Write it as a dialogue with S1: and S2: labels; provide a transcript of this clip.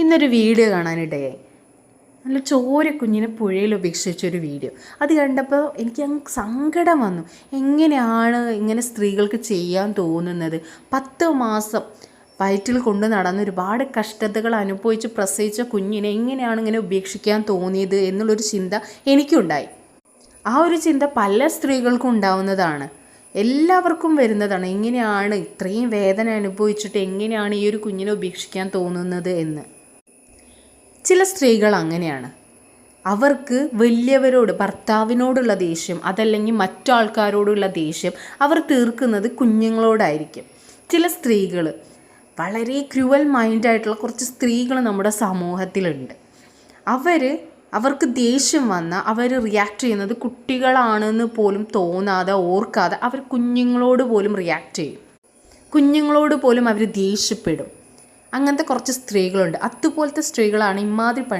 S1: ഇന്നൊരു വീഡിയോ കാണാനിടയായി. നല്ല ചോര കുഞ്ഞിനെ പുഴയിൽ ഉപേക്ഷിച്ചൊരു വീഡിയോ. അത് കണ്ടപ്പോൾ എനിക്ക് അങ്ങ് സങ്കടം വന്നു. എങ്ങനെയാണ് ഇങ്ങനെ സ്ത്രീകൾക്ക് ചെയ്യാൻ തോന്നുന്നത്? പത്ത് മാസം വയറ്റിൽ കൊണ്ട് നടന്ന് ഒരുപാട് കഷ്ടതകൾ അനുഭവിച്ച് പ്രസവിച്ച കുഞ്ഞിനെ എങ്ങനെയാണ് ഇങ്ങനെ ഉപേക്ഷിക്കാൻ തോന്നിയത് എന്നുള്ളൊരു ചിന്ത എനിക്കുണ്ടായി. ആ ഒരു ചിന്ത പല സ്ത്രീകൾക്കും ഉണ്ടാവുന്നതാണ്. എല്ലാവർക്കും വരുന്നതാണ്. എങ്ങനെയാണ് ഇത്രയും വേദന അനുഭവിച്ചിട്ട് എങ്ങനെയാണ് ഈ ഒരു കുഞ്ഞിനെ ഉപേക്ഷിക്കാൻ തോന്നുന്നത് എന്ന്. ചില സ്ത്രീകൾ അങ്ങനെയാണ്. അവർക്ക് വലിയവരോട് ഭർത്താവിനോടുള്ള ദേഷ്യം അതല്ലെങ്കിൽ മറ്റാൾക്കാരോടുള്ള ദേഷ്യം അവർ തീർക്കുന്നത് കുഞ്ഞുങ്ങളോടായിരിക്കും. ചില സ്ത്രീകൾ വളരെ ക്രുവൽ മൈൻഡായിട്ടുള്ള കുറച്ച് സ്ത്രീകൾ നമ്മുടെ സമൂഹത്തിലുണ്ട്. അവർ അവർക്ക് ദേഷ്യം വന്നാൽ അവർ റിയാക്ട് ചെയ്യുന്നത് കുട്ടികളാണെന്ന് പോലും തോന്നാതെ ഓർക്കാതെ അവർ കുഞ്ഞുങ്ങളോട് പോലും റിയാക്ട് ചെയ്യും. കുഞ്ഞുങ്ങളോട് പോലും അവർ ദേഷ്യപ്പെടും. അങ്ങനത്തെ കുറച്ച് സ്ത്രീകളുണ്ട്. അതുപോലത്തെ സ്ത്രീകളാണ് ഇമാതിരി പണി